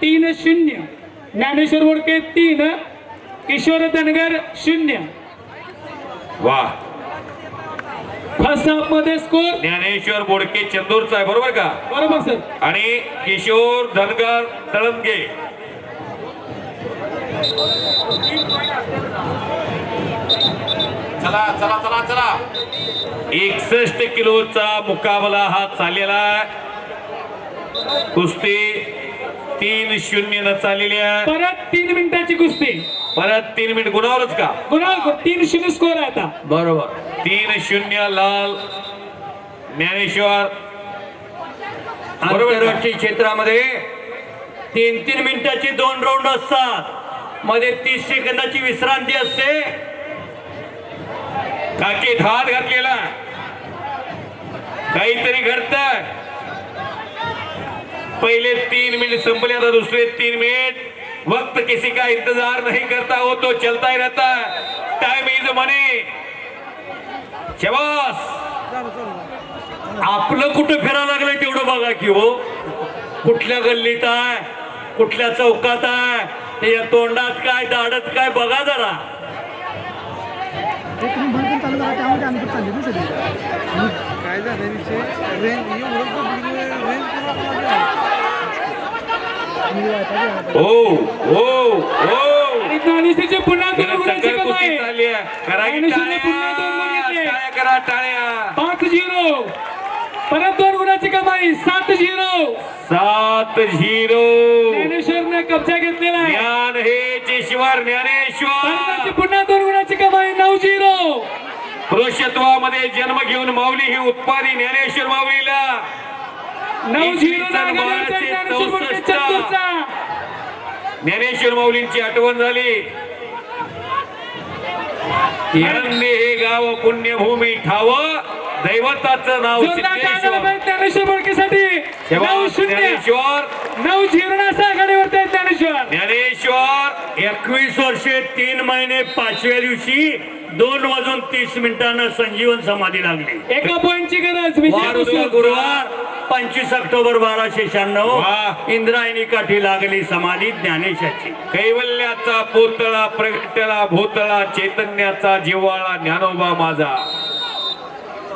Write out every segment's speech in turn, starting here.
तीन शून्य. ज्ञानेश्वर बोडके तीन. किशोर धनगर शून्य. वा. फर्स्ट हाफमध्ये स्कोर? ज्ञानेश्वर बोडके चंदूरचा आहे बरोबर का? बरोबर सर. आणि किशोर धनगर तळंगे. चला चला चला चला. एकसष्ट किलोचा मुकाबला हा चाललेला आहे. कुस्ती तीन शून्य न चाललेली आहे परत तीन मिनिटाची कुस्ती. परत तीन मिनिट गुणावरच का? गुणाल तीन शून्य स्कोर आहे आता. बरोबर. तीन शून्य लाल ज्ञानेश्वर? आंतरराष्ट्रीय क्षेत्रामध्ये तीन तीन मिनिटाचे दोन राऊंड असतात. मध्ये तीस सेकंदाची विश्रांती असते. काकी हात घातलेला. काहीतरी घडतंय. पहिले तीन मिनिट संपले आता दुसरे तीन मिनिट. वक्त किसी का इंतजार नहीं करता हो तो चलता ही रहता टाइम इज मनी शबास! आपलं कुठं फिरायला लागलंय तेवढं बघा की हो. कुठल्या गल्लीत आहे? कुठल्या चौकात आहे? त्याच्या तोंडात काय दाडत काय बघा जरा. ते तुम्ही भरपूर चालू करा त्यामध्ये आम्ही चालले ना सगळे काय झालं विषय रेंज रेंज ओ ओ ओ आणि ज्ञानेश्वरचे पुन्हा दोन गुणाची चक्कर कुस्ती कमाई चालली आहे. करा की ज्ञानेश्वरने पुन्हा दोन गुण टाळ्या घेतले. टाळ्या करा टाळ्या. पाच झिरो. परत दोन गुणाची कमाई सात झिरो. सात झिरो. ज्ञानेश्वरने कब्जा घेतलेला आहे. ज्ञान हे जेश्वर ज्ञानेश्वर. पुन्हा दोन गुणाची कमाई नऊ झिरो पुरुषत्वामध्ये जन्म घेऊन माऊली ही उत्पादी ज्ञानेश्वर माऊलीला. ज्ञानेश्वर माऊलींची आठवण झाली. हे गाव पुण्यभूमी ठाव. दैवताचं नाव ज्ञानेश्वर नऊ ज्ञानेश्वर. नऊ असा आघाडीवरती ज्ञानेश्वर. ज्ञानेश्वर एकवीस वर्षे तीन महिने पाचव्या दिवशी दोन वाजून तीस मिनिटांना संजीवन समाधी लागली. एका पॉईंटची गरज. गुरुवार पंचवीस ऑक्टोबर बाराशे. शहाण्णव. इंद्रायणी काठी लागली समाधी ज्ञानेशाची. कैवल्याचा पोतळा प्रगटला भूतळा चैतन्याचा जिव्हाळा ज्ञानोबा माझा.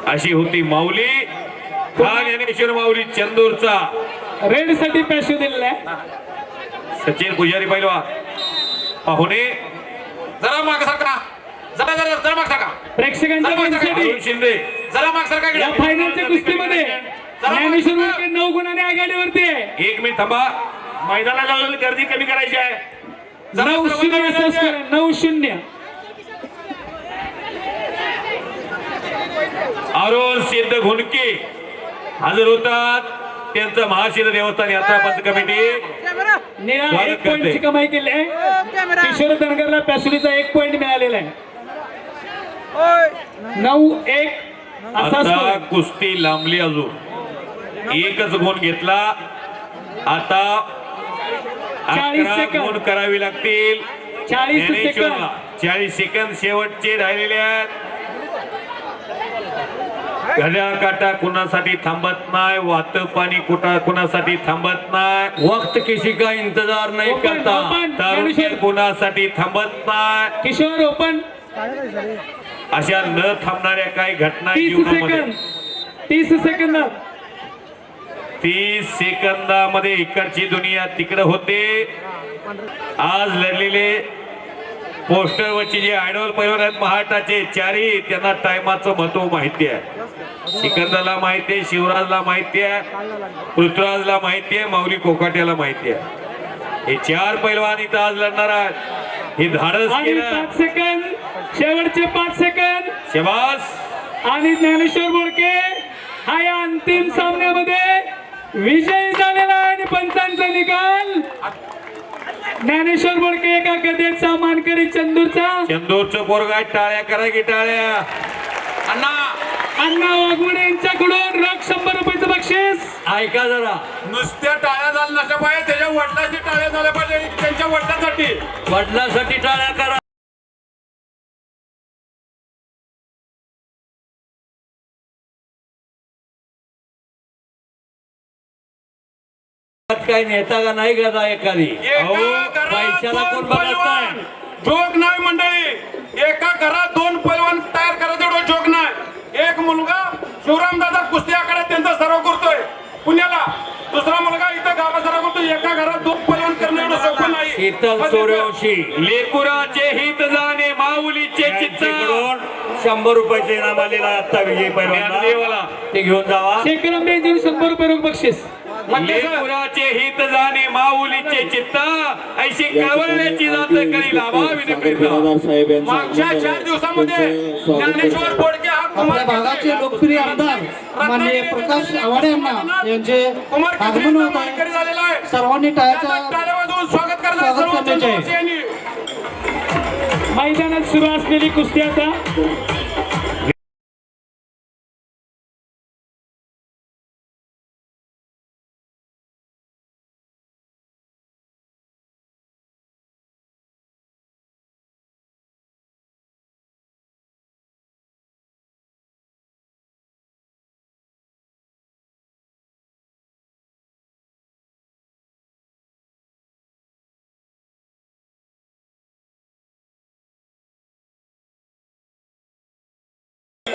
अशी होती माऊली. हा ज्ञानेश्वर माऊली चंदूरचा. रेडसाठी पॅशो दिलेला आहे. सचिन पुजारी पहिलवा पाहुणे जरा माग सरका. जरा जरा जरा माग सरका प्रेक्षकांच्या माहितीसाठी अरुण शिंदे. जरा माग सरका या इकडे. फायनलच्या कुस्तीमध्ये ज्ञानेश्वर बोडके नऊ गुणाने आघाडीवरती आहे. एक मिनिट थांबा. मैदानाला गर्दी कमी करायची आहे. जरा नऊ सर्वांनी शून्य असा गर्दी स्कोर आहे. नऊ शून्य. अरुण सिद्ध घुणके हजर होतात. त्यांचं महाशिर देवस्थान यात्रा पंच कमिटी. निळा स्वागत एक पॉईंटची. कमाई केली आहे. किशोर धनगरला पॅसुलीचा एक पॉईंट मिळालेला आहे. नऊ एक असा आता कुस्ती लांबली अजून. एकच गुण घेतला. आता चाळीस अकरा सेकंद. गुण करावी लागतील. चाळीस सेकंद चाळीस सेकंद शेवटचे राहिलेले आहेत. घड्याळ काटा कुणासाठी थांबत नाही? वात पाणी कुठा कुणासाठी थांबत नाही? वक्त किसी का इंतजार नहीं करता. कुणासाठी थांबत नाही? किशोर ओपन. अशा न थांबणाऱ्या काही घटना तीस जीवनामध्ये सेकंद. तीस सेकंद. तीस सेकंदामध्ये इकडची दुनिया तिकडे होते. आज लढलेले पोस्टरवरचे जे आयडॉल पैलवान आहेत महाराष्ट्राचे चारही त्यांना टायमाचं महत्त्व माहिती आहे. सिकंदरला माहिती आहे शिवराजला माहिती आहे पृथ्वीराजला माहिती आहे माऊली कोकाट्याला माहिती आहे. हे चार पैलवान इथं आज लढणार आहेत. हे धाडस केलं. शेवटचे पाच सेकंद. शबास आणि ज्ञानेश्वर बोडके हा या अंतिम सामन्यामध्ये विजयी झालेला आहे आणि पंचांचा निकाल. ज्ञानेश्वर बोडके एका गदेचा मानकरी चंदूरचा. चंदूरचं पोरगा टाळ्या करा की टाळ्या. अण्णा. अण्णा वाघमोडे यांच्याकडून रोख शंभर रुपयाचं बक्षीस. ऐका जरा. नुसत्या टाळ्या झाल्या नसल्या पाहिजे त्याच्या वडिलांची टाळ्या झाल्या पाहिजे त्यांच्या वडिलांसाठी. वडिलांसाठी टाळ्या करा. काय नेता का नाही का एखादी? अहो एका घरात पैशाला दोन कोण बघत. नाही? जोग नाही मंडळी. एका घरात दोन पैलवान तयार करायचं एवढं जोग नाही. एक मुलगा शिवरामदादा कुस्ती आखाड्यात त्यांचा सराव करतोय पुण्याला. दुसरा मुलगा इथं गावात सराव करतोय. एका घरात दोन पैलवान करणं एवढं सोपं नाही. शीतल सूर्यवंशी लेकुराचे हित जाणे माऊलीचे चित्त. यांच्याकडून शंभर रुपयाचे इनाम आलेला आता विजय. पैलवान ते घेऊन जावा. यांच्यावर शंभर रुपये रोख बक्षीस. लेकुराचे हित जाणे माऊलीचे चित्त. ऐशी कळवळण्याची जात करी लाभा विनम्रिता मागच्या चार दिवसामध्ये ज्ञानेश्वर बोडके आपल्या भागाचे लोकप्रिय आमदार माननीय प्रकाश आवाडे यांना यांचे कुमार आगमन होत आहे. झालेला आहे. सर्वांनी टाळ्याचा टाळ्या वाजवून स्वागत करण्याचे. मैदानात सुरू असलेली कुस्ती आता.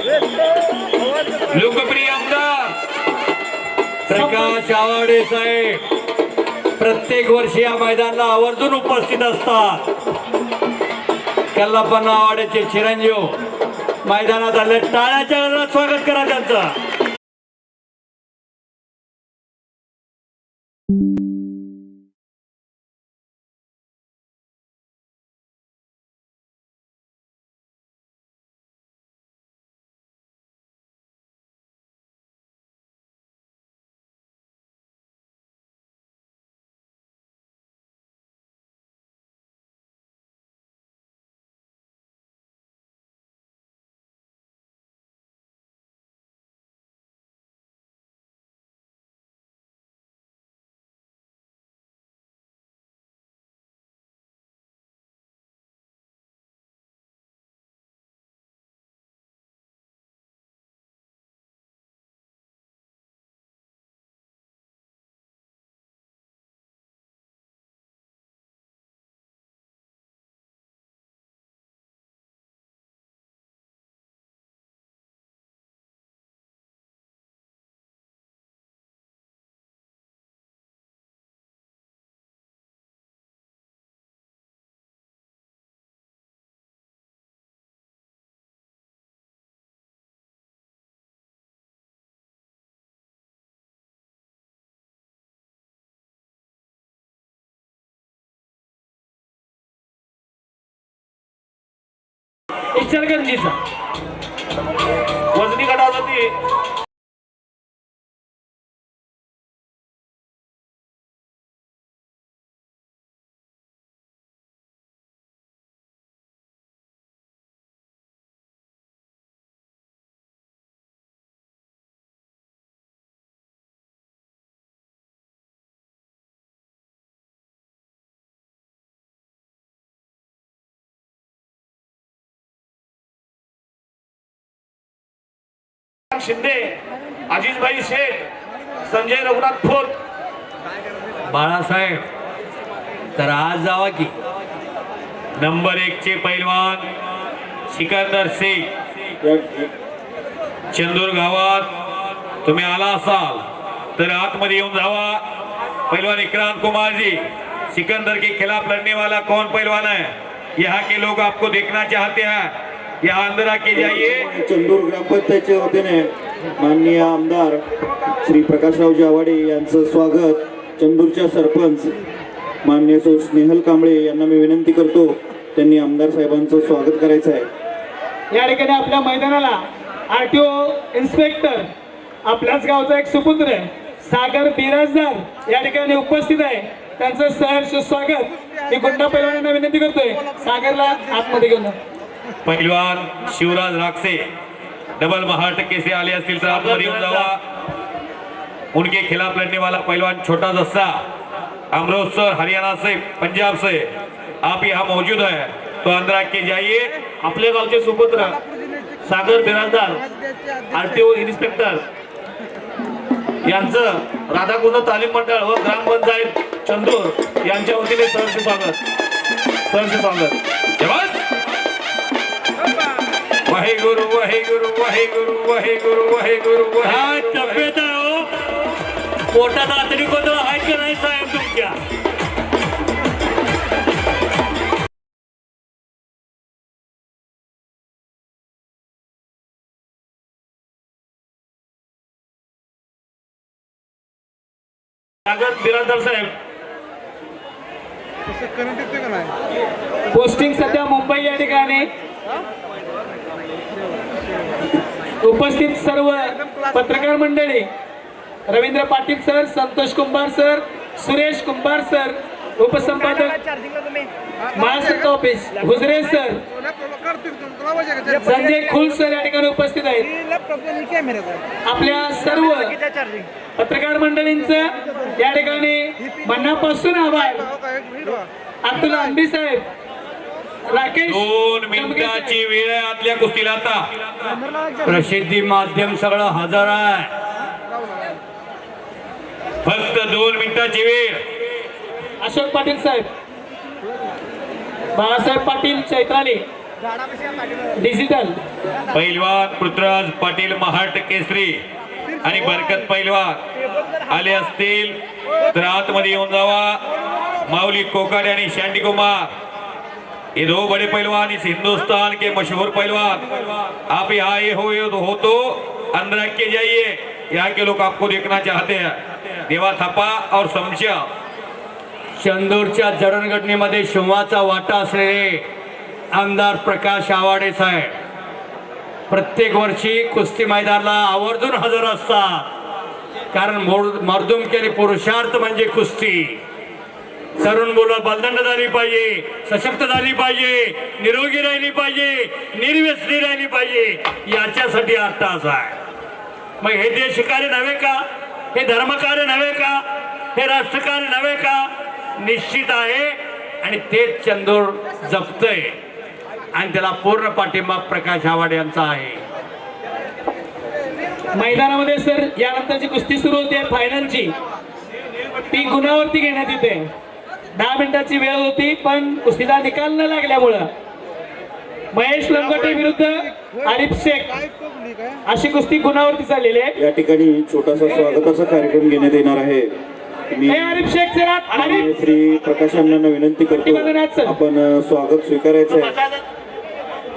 लोकप्रिय आमदार प्रकाश आवाडे साहेब प्रत्येक वर्षी या मैदानाला आवर्जून उपस्थित असतात. कल्लापन्ना आवाड्याचे चिरंजीव मैदानात आले. टाळ्याच्या स्वागत करा त्यांचं. इचलकरंजीचा वजनी शिंदे अजितभाई शेठ संजय रघुनाथ खोत. बाळासाहेब तर आज जावा की. नंबर एक चे पैलवान सिकंदर सिंग. चंदूर गावात तुम्ही आला असाल तर आतमध्ये येऊन जावा. पहलवान इकराम कुमार जी सिकंदर के खिलाफ लड़ने वाला कौन पहलवान है यहाँ के लोग आपको देखना चाहते हैं. यहाँ अंदर आके जाइए चंदूर ग्रामपंचायतच्या वतीने माननीय आमदार श्री प्रकाशराव जावाडे यांचं स्वागत. चंदूरच्या सरपंच माननीय सौ स्नेहल कांबळे यांना मी विनंती करतो त्यांनी आमदार साहेबांचं स्वागत करायचं आहे. या ठिकाणी आपल्या मैदानाला आरटीओ इन्स्पेक्टर आपल्याच गावचा एक सुपुत्र सागर बिराजदार या ठिकाणी उपस्थित आहे. त्यांचं सहर्ष स्वागत. मी गुंडा पैलवानांना विनंती करतोय. सागरला आतमध्ये घेऊन. पहलवान शिवराज राक्षे डबल महाटक्के से आले असतील तर आतमध्ये येऊन जावा. उनके खिलाफ लड़ने वाला पहलवान छोटा जस्सा अमृतसर हरियाणा से पंजाब से आप यहाँ मौजूद है तो अंदर आके जाइए। आपल्या गावचे सुपुत्र सागर बिराजदार आरटीओ इन्स्पेक्टर यांचं राधाकृष्ण तालीम मंडळ व ग्रामपंचायत चंदूर यांच्या वतीने सहर्ष स्वागत. सहर्ष स्वागत. जवान वाहे गुरु वाहे गुरु वाहे गुरु वाहे गुरु वाहे गुरु काय तब्येत आहे हो. पोटात आतडी गोंधळ आहे का नाही साहेब तुमच्या? स्वागत बिराजदार साहेब. पोस्टिंग सध्या मुंबई या ठिकाणी. उपस्थित सर्व पत्रकार मंडळी Ravindra Patil sir Santosh Kumbhar sir Suresh Kumbhar sir उपसंपादक Mahasatta office हुजरे sir Sanjay खुल सर या ठिकाणी उपस्थित आहेत. आपल्या सर्व पत्रकार मंडळींचं या ठिकाणी मनापासून आभार. अब्दुल अंबी साहेब दोन. मिनिटाची वेळ आहे आतल्या कुस्तीला आता. प्रसिद्धी माध्यम सगळं हजर आहे. फक्त दोन मिनिटाची वेळ. अशोक पाटील साहेब. बाळासाहेब पाटील चैत्राली. डिजिटल. पैलवान पृथ्वीराज पाटील महाट केसरी आणि बरकत पैलवान. आले असतील तर आतमध्ये येऊन जावा. माऊली कोकाडे आणि शांडी कुमार. ये दो बड़े पहलवान इस हिंदुस्तान के मशहूर पहलवान। आप यहाँ आए हो तो हो तो अंदर रख के जाइए। यहाँ के लोग आपको देखना चाहते हैं। देवा थापा और समशा चंदूरच्या जडणघडणीमध्ये शिवाचा वाटा असलेले आमदार प्रकाश आवाडे साहेब प्रत्येक वर्षी कुस्ती मैदानाला आवर्जून हजर असतात. कारण मोर- मर्दुमकी आणि पुरुषार्थ म्हणजे कुस्ती. तरुण मुलं बलदंड झाली पाहिजे सशक्त झाली पाहिजे निरोगी राहिली पाहिजे निर्व्यसनी राहिली पाहिजे याच्यासाठी हा तास आहे. मग हे देशकार्य नव्हे का? हे धर्मकार्य नव्हे का? हे राष्ट्रकार्य नव्हे का? निश्चित आहे आणि तेच चंदूर जपतंय. आणि त्याला पूर्ण पाठिंबा प्रकाश आवाड यांचा आहे. मैदानामध्ये सर यानंतरची कुस्ती सुरू होते फायनलची ती गुणावरती घेण्यात येते. दहा मिनिटाची वेळ होती पण कुस्तीला निकाल न लागल्यामुळं महेश लंगोटे विरुद्ध आरिफ शेख अशी कुस्ती गुणावरती चाललेली आहे. या ठिकाणी छोटासा स्वागताचा कार्यक्रम घेण्यात येणार आहे. मी हे आरिफ शेख श्री प्रकाश अण्णांना विनंती करतो आपण स्वागत स्वीकारायचं आहे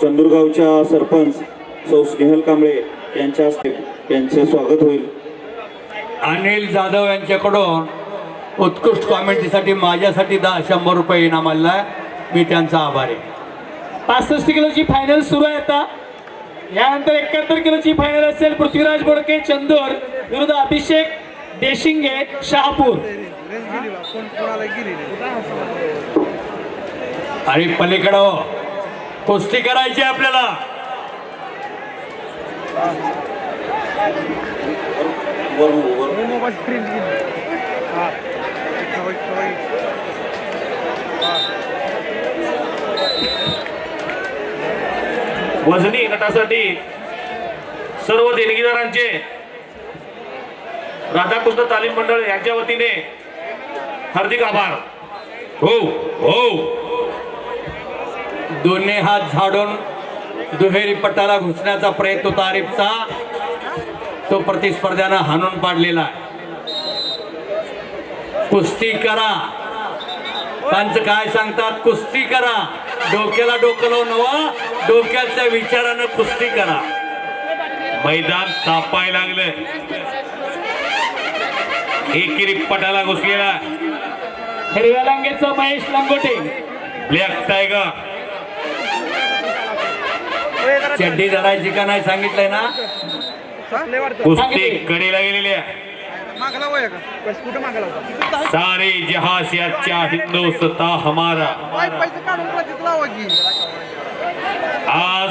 चंदूरगावच्या सरपंच सौ स्नेहल कांबळे यांच्या हस्ते यांचे स्वागत होईल. अनिल जाधव यांच्याकडून उत्कृष्ट कॉमेंटसाठी माझ्यासाठी दहा शंभर रुपये इनाम आलेला आहे. मी त्यांचा आभारी आहे. पासष्ट किलोची फायनल सुरू आहे आता. यानंतर एकाहत्तर किलोची फायनल असेल पृथ्वीराज बोडके चंदोर विरुद्ध अभिषेक देशिंगे शहापूर. आणि पलीकडं हो, कुस्ती करायची आहे आपल्याला. वर वर ठेवा. वजनी गटासाठी सर्व देणगीदारांचे राधाकृष्ण तालीम मंडळ यांच्या वतीने हार्दिक आभार. हो हो. दोन्ही हात झाडून दुहेरी पटाला घुसण्याचा प्रयत्न होता आरिफचा. तो प्रतिस्पर्ध्यानं हाणून पाडलेला कुस्ती करा. त्यांचं काय सांगतात? कुस्ती करा. डोक्याला डोकं लावून नवा डोक्याच्या विचारानं कुस्ती करा. मैदान तापाय लागलं. एकेरी पटाला घुसलेला. हिरव्या लांगेचा महेश लंगोटे. ब्लॅक टायगर चड्डी धरायची का नाही सांगितलंय ना. कुस्ती कडेला गेलेली आहे. सारे जहां से अच्छा हिंदुस्ता हमारा. आज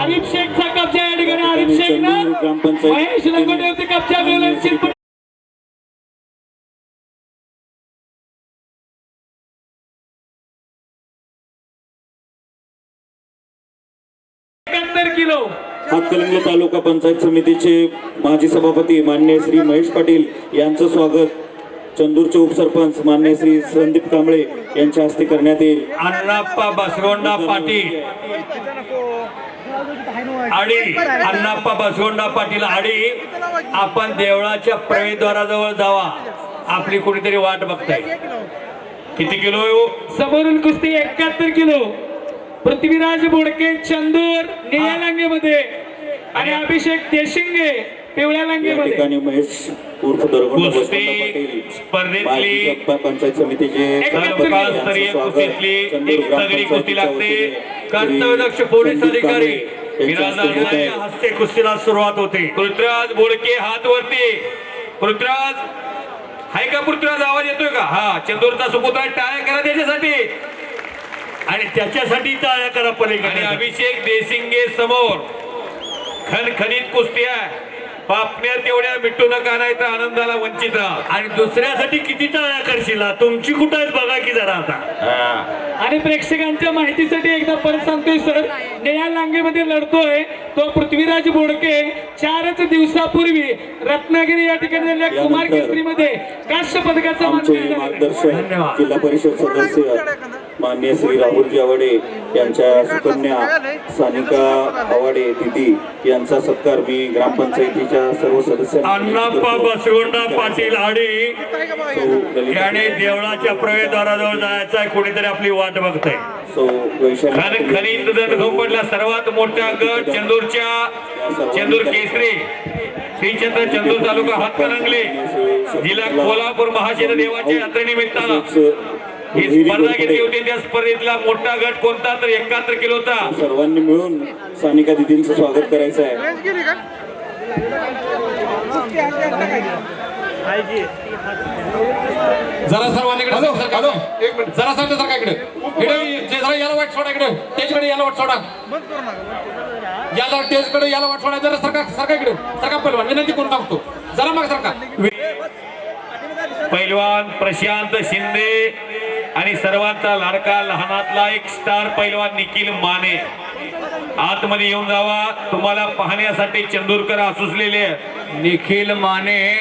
आरिफ शेखचा कब्जा या ठिकाणी आरिफ शेखनं ग्रामपंचायत महेश लंगोटेवरती कब्जा मिळवला किलो. तालुका पंचायत समितीचे माजी सभापती मान्य श्री महेश पाटील यांचं स्वागत. चंदूरचे उपसरपंच मान्य श्री संदीप कांबळे यांच्या हस्ते करण्यात येईल. अण्णाप्पा बसगोंडा पाटील. आडी अण्णाप्पा बसगोंडा पाटील आडी आपण देवळाच्या प्रवेशद्वाराजवळ जावा. आपली कुणीतरी वाट बघताय. किती किलो आहे हो? समोरील कुस्ती एकाहत्तर किलो. पृथ्वीराज बोडके चंदूर निळ्या लांगेमध्ये. आणि अभिषेक देशिंगे पिवळ्या लांगेमध्ये. ठिकाणी महेश उर्फ दरगोंडा पाटील स्पर्धेतली पंचायत समितीचे. कुस्तीतली एक तगडी कुस्ती लागते. कर्तव्यदक्ष पोलीस अधिकारी हस्ते कुस्तीला सुरुवात होते. पृथ्वीराज बोडके हात वरती पृथ्वीराज हाय का पृथ्वीराज आवाज येतोय का? हा चंदूरचा सुपुत्र टाळ्या करा त्याच्यासाठी. आणि त्याच्यासाठी टाळ्या करा पलीकडे. अभिषेक देसिंगे समोर. खणखणीत कुस्ती आहे. पापण्या तेवढ्या मिटू नका नाही तर आनंदाला वंचित आणि दुसऱ्यासाठी किती टाळ्या करशील? तुमची कुठं आहेत बघा की जरा आता. आणि प्रेक्षकांच्या माहितीसाठी एकदा परत सांगतोय सर निळ्या लांगेमध्ये लढतोय. तो पृथ्वीराज बोडके चारच दिवसापूर्वी रत्नागिरी या ठिकाणी झालेल्या कुमार केसरीमध्ये काश्य पदकाचा मानकरी धन्यवाद. जिल्हा परिषद सदस्य मान्य श्री राहुल जावडे यांच्या सुकन्या सानिका आवाडे दिदी यांचा सत्कार मी ग्रामपंचायतीच्या सर्व सदस्यांना बसगोंडा पाटील आडी याने देवळाच्या प्रवेशद्वाराजवळ जायचं आहे कोणीतरी आपली वाट बघतंय. सौ खणखणीत दंडगोपडला सर्वात मोठा गट चंदूरच्या चंदूर केसरी. श्रीचंद्र चंदूर तालुका हातकणंगले जिल्हा कोल्हापूर महाशेर देवाच्या यात्रेनिमित्तानं. ही स्पर्धा घेतली होती? त्या स्पर्धेतला मोठा गट कोणता? तर एकाहत्तर किलोचा. सर्वांनी मिळून सानिका दिदींचं स्वागत करायचं आहे. जरा सर्वांनी इकडे हॅलो हॅलो. एक मिनिट जरा सांगतो सर इकडे. इकडे जे जरा याला वाट सोडा इकडे. त्याच्याकडे याला वाट सोडा. बंद करू नका याला टेजकडे याला वाट सोडा. जरा सरका सरका इकडे. सरका पहिलवान विनंती करून टाकतो जरा मग सरका पैलवान प्रशांत शिंदे. आणि सर्वांचा लाडका लहानातला एक स्टार पैलवान निखिल माने. आतमध्ये येऊन जावा. तुम्हाला पाहण्यासाठी चंदूरकर आसुसलेले आहेत. निखिल माने.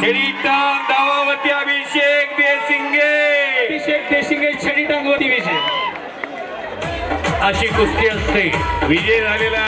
चेरीटान दावावती अभिषेक देसिंगे अभिषेक देशिंगे छडी टांगवती विजय. अशी कुस्ती असते. विजय झालेला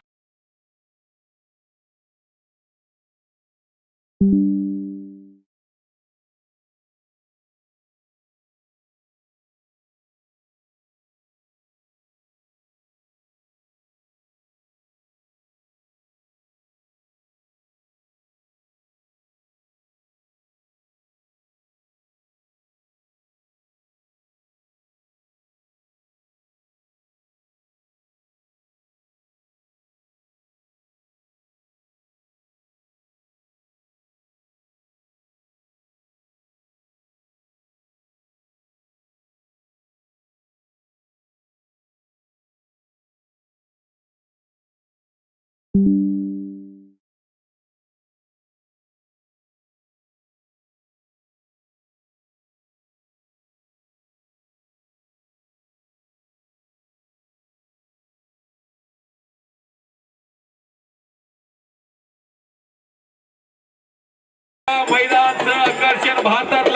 मैदानचं आकर्षण भारतात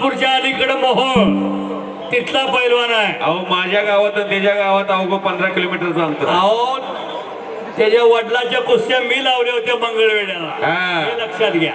सोलापूरच्या अलीकडे मोहोळ. तिथला पैलवान आहे. अहो माझ्या गावात आणि त्याच्या गावात अवघं पंधरा किलोमीटरचं अंतर अहो त्याच्या वडिलाच्या कुस्त्या मी लावल्या होत्या मंगळवेड्याला हा. हे लक्षात घ्या.